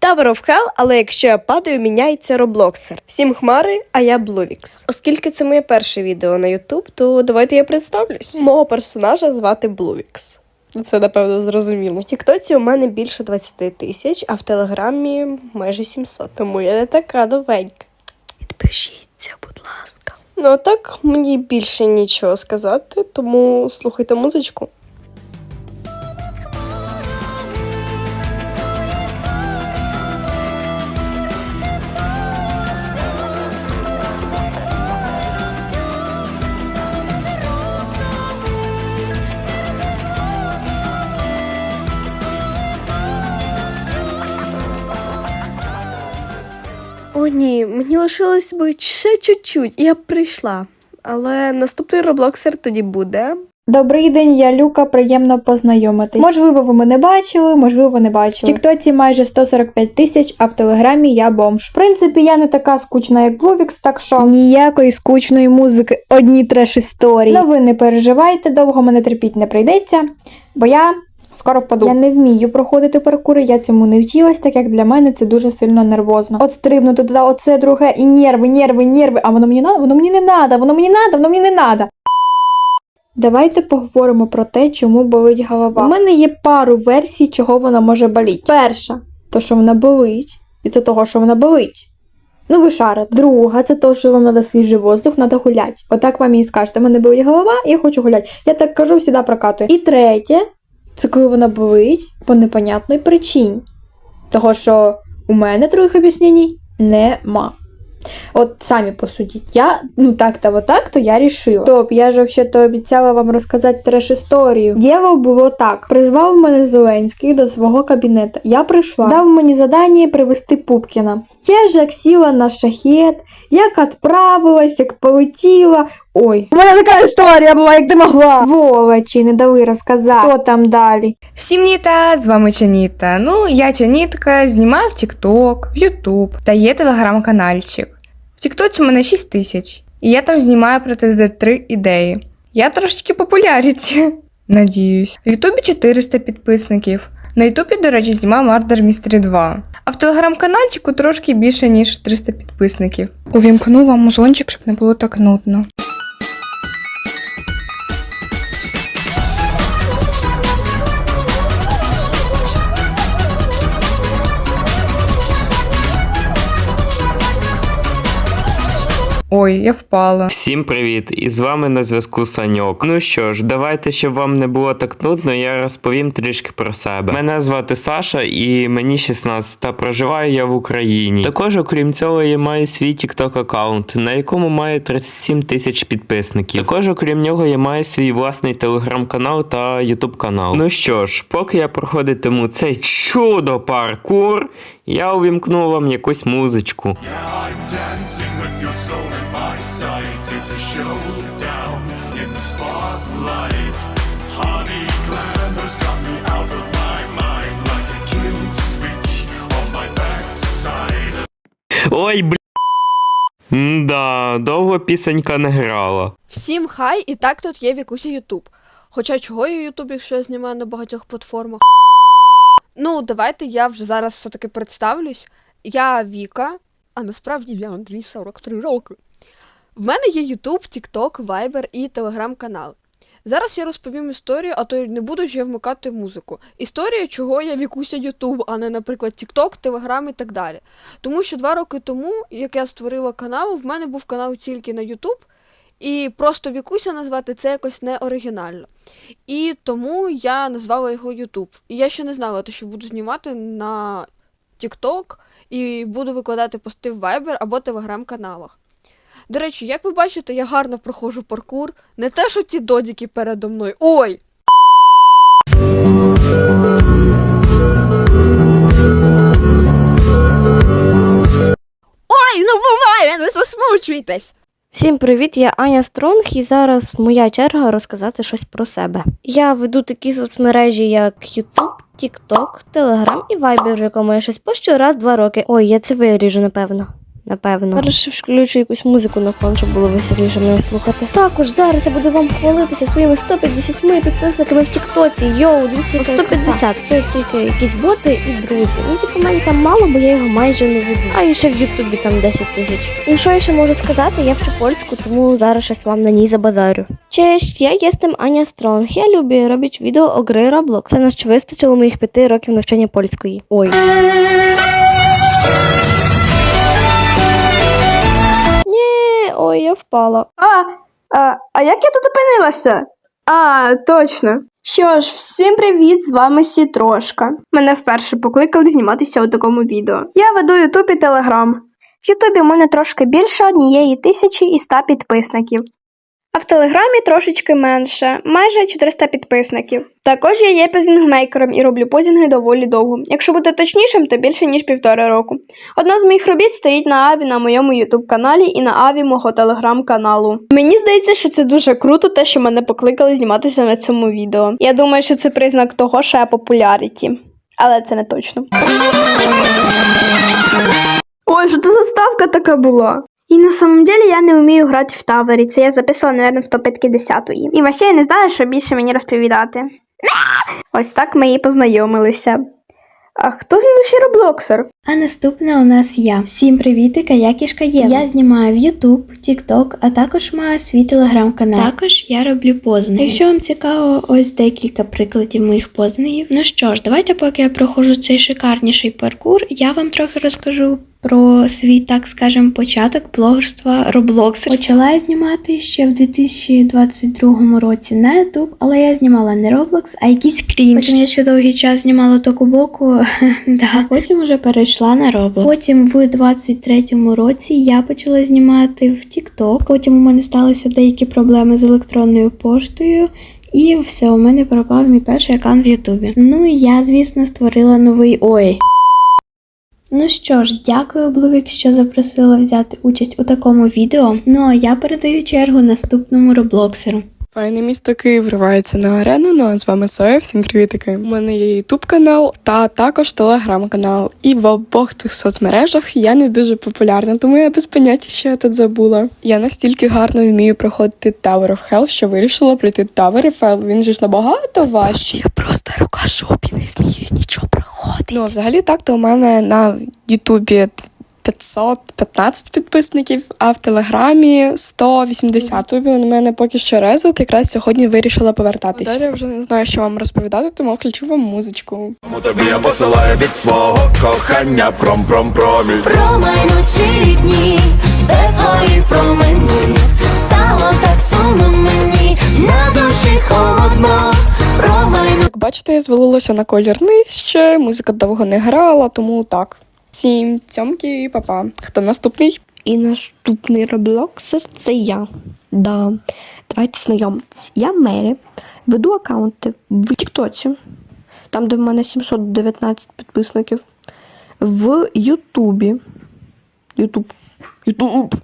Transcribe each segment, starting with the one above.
Tower of Hell, але якщо я падаю, міняється роблоксер. Всім хмари, а я Блувікс. Оскільки це моє перше відео на YouTube, то давайте я представлюсь. Мого персонажа звати Блувікс. Ну, Це напевно зрозуміло. В Тіктоці у мене більше 20 тисяч, а в Телеграмі майже 700, тому я не така новенька. Підпишіться, будь ласка. Ну а так мені більше нічого сказати, тому слухайте музичку. Ні, мені лишилось би ще чуть-чуть, і я б прийшла. Але наступний роблоксер тоді буде. Добрий день, я Люка. Приємно познайомитись. Можливо, ви мене бачили, можливо, не бачили. В Тіктоці майже 145 тисяч, а в Телеграмі я бомж. В принципі, я не така скучна, як Блувікс, так що ніякої скучної музики, одні треш історії. Ну ви не переживайте, довго мене терпіть не прийдеться, бо я. Скоро впаду. Я не вмію проходити паркури, я цьому не вчилась, так як для мене це дуже сильно нервозно. От стрибнути туди, оце друге, і нерви, нерви, нерви. А воно мені надо, воно мені не надо, воно мені надо, воно мені не надо. Давайте поговоримо про те, чому болить голова. У мене є пару версій, чого вона може боліти. Перша, то що вона болить, і це того, що вона болить. Ну, ви шарите. Друга, це то, що вам треба свіжий воздух, треба гуляти. Отак вам і скажете, мене болить голова, я хочу гуляти. Я так кажу, завжди прокатую. І третє, це коли вона болить по непонятній причині. Того, що у мене других об'яснень нема. От самі посудіть. Я, ну так-то, вот так-то я рішила. Стоп, я ж взагалі-то обіцяла вам розказати треш історію. Діло було так: призвав мене Зеленський до свого кабінету. Я прийшла, дав мені задання привезти Пупкіна. Я ж як сіла на шахет, як відправилась, як полетіла. Ой, у мене така історія була, як ти могла. Сволочі, не дали розказати. Що там далі? Всім ніта, з вами Чаніта. Ну, я Чанітка, знімаю в TikTok, в YouTube та є телеграм-канальчик. В Тіктоці у мене 6 тисяч, і я там знімаю про ТД3 ідеї. Я трошечки популяріті. Надіюсь. В Ютубі 400 підписників. На Ютубі, до речі, знімаю Murder Mystery 2. А в телеграм-канальчику трошки більше, ніж 300 підписників. Увімкну вам музончик, щоб не було так нудно. Ой, я впала. Всім привіт! І з вами на зв'язку Саньок. Ну що ж, давайте, щоб вам не було так нудно, я розповім трішки про себе. Мене звати Саша і мені 16, та проживаю я в Україні. Також, окрім цього, я маю свій TikTok аккаунт, на якому маю 37 тисяч підписників. Також, окрім нього, я маю свій власний телеграм-канал та ютуб канал. Ну що ж, поки я проходитиму цей чудо паркур, я увімкну вам якусь музичку. I'm dancing with your soul sight. It's a showdown in the spotlight. Honey glamour's got me out of my mind like a kill switch on my backside. Ой, бля. Да, довго пісенька не грала. Всім хай, і так тут є Вікуся Ютуб. Хоча чого я Ютуб, якщо я знімаю на багатьох платформах? Ну, давайте я вже зараз все-таки представлюсь. Я Віка, а насправді я Андрій 43 роки. В мене є Ютуб, Тікток, Вайбер і телеграм-канал. Зараз я розповім історію, а то не буду ж я вмикати музику. Історія, чого я Вікуся Ютуб, а не, наприклад, Тікток, Телеграм і так далі. Тому що два роки тому, як я створила канал, в мене був канал тільки на Ютуб, і просто Вікуся назвати це якось не оригінально. І тому я назвала його Ютуб. І я ще не знала, те, що буду знімати на TikTok і буду викладати пости в Viber або телеграм-каналах. До речі, як ви бачите, я гарно проходжу паркур. Не те, що ті додіки передо мною. Ой! Ой, ну буває, не засмучуйтесь! Всім привіт, я Аня Стронг, і зараз моя черга розказати щось про себе. Я веду такі соцмережі, як YouTube, TikTok, Telegram і Viber, в якому я щось пощу раз-два роки. Ой, я це виріжу, напевно. Напевно. Зараз включу якусь музику на фон, щоб було веселіше мене слухати. Також зараз я буду вам хвалитися своїми 150 підписниками в Тіктоці. Йоу, дивіться, яка 150 це тільки якісь боти і друзі. Ну, типу, мене там мало, бо я його майже не веду. А і ще в Ютубі там 10 тисяч. Ну що я ще можу сказати? Я вчу польську, тому зараз щось вам на ній забазарю. Cześć, ja jestem Ania Strong. Ja lubię robić wideo o gry Roblox. Це на що вистачило моїх п'яти років навчання польської. Ой. Впала. А, а, а як я тут опинилася? А, точно. Що ж, всім привіт! З вами Сітрошка. Мене вперше покликали зніматися у такому відео. Я веду Ютуб і Телеграм. В Ютубі у мене трошки більше однієї тисячі і ста підписників. А в Телеграмі трошечки менше, майже 400 підписників. Також я є позінгмейкером і роблю позінги доволі довго. Якщо бути точнішим, то більше ніж півтора року. Одна з моїх робіт стоїть на аві на моєму ютуб каналі і на аві мого телеграм-каналу. Мені здається, що це дуже круто, те, що мене покликали зніматися на цьому відео. Я думаю, що це признак того, що я популяріті. Але це не точно. Ой, що це за ставка така була? І на самом деле я не вмію грати в тавері. Це я записала, мабуть, з попитки 10-ї. І ваще я не знаю, що більше мені розповідати. Ось так ми і познайомилися. А хто слідущий роблоксер? А наступна у нас я. Всім привітика, я кішка Єва. Я знімаю в YouTube, TikTok, а також маю свій телеграм-канал. Також я роблю познаги. Якщо вам цікаво, ось декілька прикладів моїх познагів. Ну що ж, давайте, поки я проходжу цей шикарніший паркур, я вам трохи розкажу. Про свій, так скажем, початок блогерства Roblox. Почала я знімати ще в 2022 році на YouTube, але я знімала не Roblox, а якийсь крінж. Потім я ще довгий час знімала Токубоку, да. потім вже перейшла на Roblox. Потім в 23-му році я почала знімати в TikTok. Потім у мене сталися деякі проблеми з електронною поштою. І все, у мене пропав мій перший аккаунт в Ютубі. Ну і я, звісно, створила новий ой. Ну що ж, дякую, Блувік, що запросила взяти участь у такому відео. Ну а я передаю чергу наступному роблоксеру. Файне місто Київ вривається на арену. Ну а з вами Соя. Всім привітики. У мене є ютуб канал та також телеграм-канал. І в обох цих соцмережах я не дуже популярна, тому я без поняття, що я тут забула. Я настільки гарно вмію проходити Tower of Hell, що вирішила пройти Tower of Hell. Він же ж набагато важчий. Я просто рука жопі не вмію нічого проходити. Ну, а взагалі так, то у мене на Ютубі 515 підписників, а в Телеграмі 180. Тобі у мене поки що резет, якраз сьогодні вирішила повертатись. Далі я вже не знаю, що вам розповідати, тому включу вам музичку. Тому тобі я посилаю від свого кохання пром-пром-проміль Промайнуть ці дні без твоїх променів Стало так сумно мені, на душі холодно Промайнуть Як бачите, я звалилася на колір нижче, музика довго не грала, тому так. Всім цьомки, папа. Хто наступний? І наступний роблоксер це я. Да. Давайте знайомитись. Я Мері. Веду аккаунти в Тіктоці, там, де в мене 719 підписників. В Ютубі. Ютуб. Ютуб.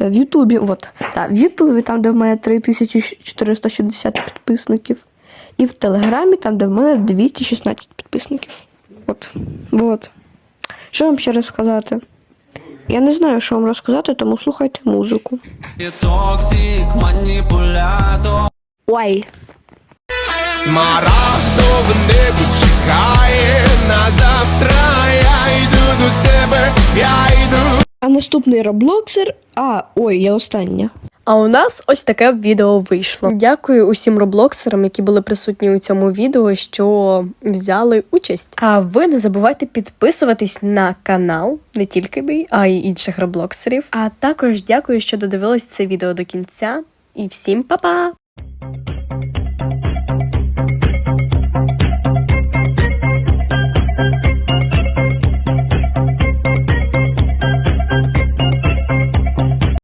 В Ютубі, от, так, в Ютубі, там, де в мене 3460 підписників. І в Телеграмі, там, де в мене 216 підписників. От. Вот. Що вам ще розказати? Я не знаю, що вам розказати, тому слухайте музику. Ой. Смарагдове небо чекає на завтра Я йду до тебе, я йду А наступний роблоксер. А, ой, я остання. А у нас ось таке відео вийшло. Дякую усім роблоксерам, які були присутні у цьому відео, що взяли участь. А ви не забувайте підписуватись на канал, не тільки мій, а й інших роблоксерів. А також дякую, що додивились це відео до кінця. І всім па-па!